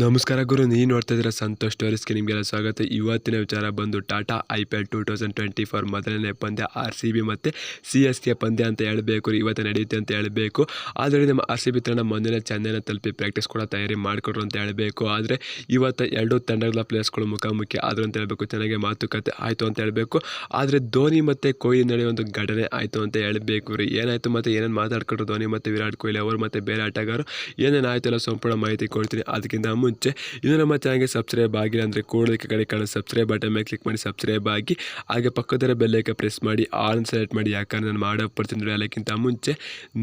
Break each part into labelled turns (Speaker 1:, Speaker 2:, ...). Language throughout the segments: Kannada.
Speaker 1: ನಮಸ್ಕಾರ ಗುರು ನೀವು ನೋಡ್ತಾ ಇದ್ದೀರಾ ಸಂತೋಷ್ ಟೋರಿಸ್ಗೆ ನಿಮಗೆಲ್ಲ ಸ್ವಾಗತ. ಇವತ್ತಿನ ವಿಚಾರ ಬಂದು Tata I P L two thousand twenty four ಮೊದಲನೇ ಪಂದ್ಯ ಆರ್ ಸಿ ಬಿ ಮತ್ತು ಸಿ ಎಸ್ ಕೆ ಪಂದ್ಯ ಅಂತ ಹೇಳಬೇಕು ಇವತ್ತು ನಡೆಯುತ್ತೆ ಅಂತ ಹೇಳಬೇಕು. ಆದರೆ ನಮ್ಮ ಆರ್ ಸಿ ಬಿ ತಂಡ ಮೊನ್ನೆ ಚೆನ್ನೈನ ತಲುಪಿ ಪ್ರಾಕ್ಟೀಸ್ ಕೂಡ ತಯಾರಿ ಮಾಡಿಕೊಡ್ರು ಅಂತ ಹೇಳಬೇಕು. ಆದರೆ ಇವತ್ತು ಎರಡು ತಂಡಗಳ ಪ್ಲೇಸ್ಗಳು ಮುಖಾಮುಖಿ ಆದರು ಅಂತ ಹೇಳಬೇಕು. ಚೆನ್ನಾಗಿ ಮಾತುಕತೆ ಆಯಿತು ಅಂತ ಹೇಳಬೇಕು. ಆದರೆ ಧೋನಿ ಮತ್ತು ಕೊಹ್ಲಿ ನಡೆಯುವ ಒಂದು ಘಟನೆ ಆಯಿತು ಅಂತ ಹೇಳಬೇಕು ರೀ. ಏನಾಯಿತು ಮತ್ತು ಏನೇನು ಮಾತಾಡ್ಕೊಂಡ್ರು ಧೋನಿ ಮತ್ತು ವಿರಾಟ್ ಕೊಹ್ಲಿ ಅವರು ಮತ್ತು ಬೇರೆ ಆಟಗಾರರು? ಏನೇನು ಆಯಿತು ಎಲ್ಲ ಸಂಪೂರ್ಣ ಮಾಹಿತಿ ಕೊಡ್ತೀನಿ. ಅದಕ್ಕಿಂತ ಮುಂಚೆ. ಇನ್ನು ನಮ್ಮ ಚಾನಲ್ಗೆ ಸಬ್ಸ್ಕ್ರೈಬ್ ಆಗಿಲ್ಲ ಅಂದರೆ ಕೂಡಲಿಕ್ಕೆ ಕಡೆ ಕಾಣೋ ಸಬ್ಸ್ಕ್ರೈಬ್ ಬಟನ್ ಮೇಲೆ ಕ್ಲಿಕ್ ಮಾಡಿ ಸಬ್ಸ್ಕ್ರೈಬ್ ಆಗಿ. ಹಾಗೆ ಪಕ್ಕದರ ಬೆಲ್ಲೈಕ ಪ್ರೆಸ್ ಮಾಡಿ ಆನ್ ಸೆಲೆಕ್ಟ್ ಮಾಡಿ. ಯಾಕಂದ್ರೆ ನಾನು ಮಾಡೋ ಬರ್ತೀನಿ ಅದಕ್ಕಿಂತ ಮುಂಚೆ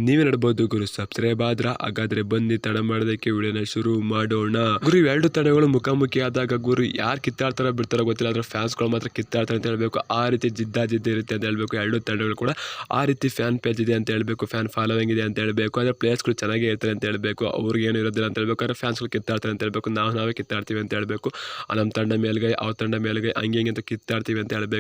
Speaker 1: ನೀವೇ ನೋಡ್ಬೋದು. ಗುರು ಸಬ್ಸ್ಕ್ರೈಬ್ ಆದ್ರ ಹಾಗಾದ್ರೆ ಬನ್ನಿ, ತಡ ಮಾಡೋದಕ್ಕೆ ವಿಡಿಯೋನ ಶುರು ಮಾಡೋಣ. ಗುರು ಎರಡು ತಡೆಗಳು ಮುಖಾಮುಖಿ ಆದಾಗ ಗುರು ಯಾರು ಕಿತ್ತಾಡ್ತಾರೋ ಬಿಡ್ತಾರೋ ಗೊತ್ತಿಲ್ಲ. ಆದ್ರೆ ಫ್ಯಾನ್ಸ್ಗಳು ಮಾತ್ರ ಕಿತ್ತಾಡ್ತಾರೆ ಅಂತ ಹೇಳಬೇಕು. ಆ ರೀತಿ ಜಿದ್ದಾ ಜಿದ್ದ ಇರುತ್ತೆ ಅಂತ ಹೇಳಬೇಕು. ಎರಡು ತಡಗಳು ಕೂಡ ಆ ರೀತಿ ಫ್ಯಾನ್ ಪೇಜ್ ಇದೆ ಅಂತ ಹೇಳಬೇಕು. ಫ್ಯಾನ್ ಫಾಲೋವಿಂಗ್ ಇದೆ ಅಂತ ಹೇಳಬೇಕು. ಆದರೆ ಪ್ಲೇಯರ್ಸ್ಗಳು ಚೆನ್ನಾಗಿ ಇರ್ತಾರೆ ಅಂತ ಹೇಳಬೇಕು. ಅವ್ರಿಗೆ ಏನು ಇರೋದಿಲ್ಲ ಅಂತ ಫ್ಯಾನ್ಸ್ ಫ್ಯಾನ್ಸ್ಗಳು ಕಿತ್ತಾಡ್ತಾರೆ ಅಂತ ಹೇಳಬೇಕು, ನಾವು ನಾವೇ ಕಿತ್ತಾಡ್ತೀವಿ ಅಂತ ಹೇಳಬೇಕು. ನಮ್ಮ ತಂಡ ಮೇಲ್ಗೈ, ಅವ್ರ ತಂಡ ಮೇಲ್ಗೈ ಹಂಗೆ ಹಿಂಗೆ ಅಂತ ಕಿತ್ತಾಡ್ತೀವಿ ಅಂತ ಹೇಳಬೇಕು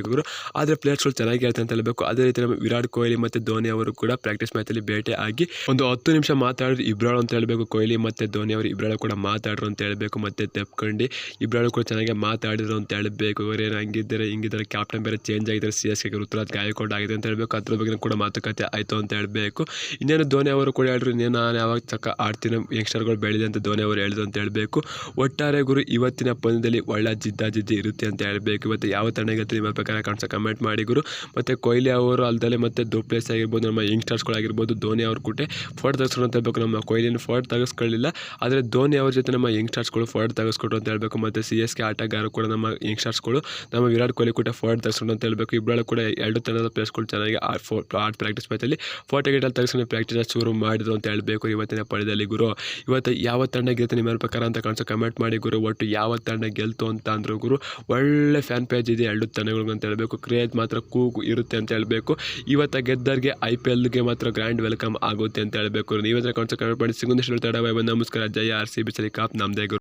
Speaker 1: ಆದರೆ ಪ್ಲೇಯರ್ಸ್ಗಳು ಚೆನ್ನಾಗಿ ಹೇಳ್ತಾರೆ ಅಂತ ಹೇಳಬೇಕು. ಅದೇ ರೀತಿ ನಮ್ಮ ವಿರಾಟ್ ಕೊಹ್ಲಿ ಮತ್ತು ಧೋನಿ ಅವರು ಕೂಡ ಪ್ರಾಕ್ಟೀಸ್ ಮ್ಯಾಚಲ್ಲಿ ಭೇಟಿ ಆಗಿ ಒಂದು ಹತ್ತು ನಿಮಿಷ ಮಾತಾಡಿದ್ರು ಇಬ್ರಾಳು ಅಂತ ಹೇಳಬೇಕು. ಕೊಹ್ಲಿ ಮತ್ತು ಧೋನಿ ಅವರು ಇಬ್ರಾಳು ಕೂಡ ಮಾತಾಡ್ರು ಅಂತ ಹೇಳಬೇಕು. ಮತ್ತೆ ತೆಪ್ಕೊಂಡು ಇಬ್ರಾಳು ಕೂಡ ಚೆನ್ನಾಗಿ ಮಾತಾಡಿದ್ರು ಅಂತ ಹೇಳಬೇಕು. ಇವರೇನು ಹಂಗಿದ್ದಾರೆ, ಹಿಂಗಿದ್ದಾರೆ ಕ್ಯಾಪ್ಟನ್ ಬೇರೆ ಚೇಂಜ್ ಆಗಿದ್ದಾರೆ. ಸಿ ಎಸ್ ಕೆ ಋತುರಾಜ್ ಆಗಿದೆ ಅಂತ ಹೇಳಬೇಕು. ಅದ್ರ ಬಗ್ಗೆ ಕೂಡ ಮಾತುಕತೆ ಆಯಿತು ಅಂತ ಹೇಳಬೇಕು. ಇನ್ನೇನು ಧೋನಿ ಅವರು ಕೂಡ ಹೇಳಿದ್ರು ಇನ್ನೇನು ನಾನು ಯಾವಾಗ ತಕ್ಕ ಆಡ್ತೀನಿ, ಯಂಗ್ಸ್ಟರ್ಗಳು ಬೆಳೆದಿದೆ ಅಂತ ಧೋನಿ ಅವರು ಹೇಳಿದ್ರು ಅಂತ ಹೇಳಬೇಕು. ಒಟ್ಟಾರೆ ಗುರು, ಇವತ್ತಿನ ಪಂದ್ಯದಲ್ಲಿ ಒಳ್ಳೆ ಜಿದ್ದಾಜಿದ್ದಿ ಇರುತ್ತೆ ಅಂತ ಹೇಳಬೇಕು. ಇವತ್ತು ಯಾವ ತಂಡ ಗೆಲ್ತದೆ ನಿಮ್ಮ ಪ್ರಕಾರ ಕಾಣಿಸೋ ಕಮೆಂಟ್ ಮಾಡಿ ಗುರು. ಮತ್ತು ಕೊಹ್ಲಿ ಅವರು ಅಲ್ಲದೆ ಮತ್ತು ದುಪ್ಲೇಸ್ ಆಗಿರ್ಬೋದು, ನಮ್ಮ ಯಂಗ್ಸ್ಟರ್ಸ್ಗಳಾಗಿರ್ಬೋದು ಧೋನಿ ಅವ್ರ ಕೂಟೆ ಫೋಟೋ ತೆಗೆಸ್ಕೊಂಡು ಅಂತ ಹೇಳ್ಬೇಕು. ನಮ್ಮ ಕೊಹ್ಲಿನ ಫೋಟೋ ತೆಗೆಸ್ಕೊಳ್ಳಿಲ್ಲ. ಆದರೆ ಧೋನಿ ಅವ್ರ ಜೊತೆ ನಮ್ಮ ಯಂಗ್ಸ್ಟರ್ಸ್ಗಳು ಫೋಟೋ ತೆಗೆಸ್ಕೊಟ್ರು ಅಂತ ಹೇಳಬೇಕು. ಮತ್ತು ಸಿ ಎಸ್ ಕೆ ಆಟಗಾರರು ಕೂಡ ನಮ್ಮ ಯಂಗ್ಸ್ಟರ್ಸ್ಗಳು ನಮ್ಮ ವಿರಾಟ್ ಕೊಹ್ಲಿ ಕೂಡ ಫೋರ್ಟ್ ತೆಗೆಸ್ಕೊಂಡು ಅಂತ ಹೇಳಬೇಕು. ಇಬ್ಬರು ಕೂಡ ಎರಡು ತಂಡದ ಪ್ಲೇಸ್ಗಳು ಚೆನ್ನಾಗಿ ಆ ಆರ್ಟ್ ಪ್ರಾಕ್ಟೀಸ್ ಮ್ಯಾಚಲ್ಲಿ ಫೋಟೋ ಗಿಟಲ್ಲಿ ತೆಗೆಸ್ಕೊಂಡು ಪ್ರಾಕ್ಟೀಸ್ ಶುರು ಮಾಡಿದ್ರು ಅಂತ ಹೇಳಬೇಕು ಇವತ್ತಿನ ಪಡೆದಲ್ಲಿ ಗುರು. ಇವತ್ತು ಯಾವ ತಂಡ ಗೆಲ್ತು ನಿಮ್ಮ ಪ್ರಕಾರ ಅಂತ ಕಾಣಿಸೋ ಕಮೆಂಟ್ ಮಾಡಿ, ಗುರು, ಒಟ್ಟು ಯಾವ ತಂಡ ಗೆಲ್ತು ಅಂತ ಅಂದರು ಗುರು, ಒಳ್ಳೆ ಫ್ಯಾನ್ ಪೇಜ್ ಇದೆ, ಎರಡು ತಂಡಗಳಿಗೆ ಅಂತ ಹೇಳಬೇಕು. ಕ್ರೇಜ್ ಮಾತ್ರ ಕೂಗು ಇರುತ್ತೆ ಅಂತ ಹೇಳಬೇಕು. ಇವತ್ತ ಗೆದ್ದರಿಗೆ ಐ ಪಿ ಎಲ್ಗೆ ಮಾತ್ರ ಗ್ರ್ಯಾಂಡ್ ವೆಲ್ಕಮ್ ಆಗುತ್ತೆ ಅಂತ ಹೇಳಬೇಕು ನೀವತ್ರ ಕಾಣಿಸೋ ಕಮೆಂಟ್ ಮಾಡಿ ಸಿಗೊಂದಷ್ಟು ತಡ ನಮಸ್ಕಾರ. ಜಯ ಆರ್ ಸಿ ಬಿ ಸರಿ ಕಾಪ್, ನಮ್ದೇ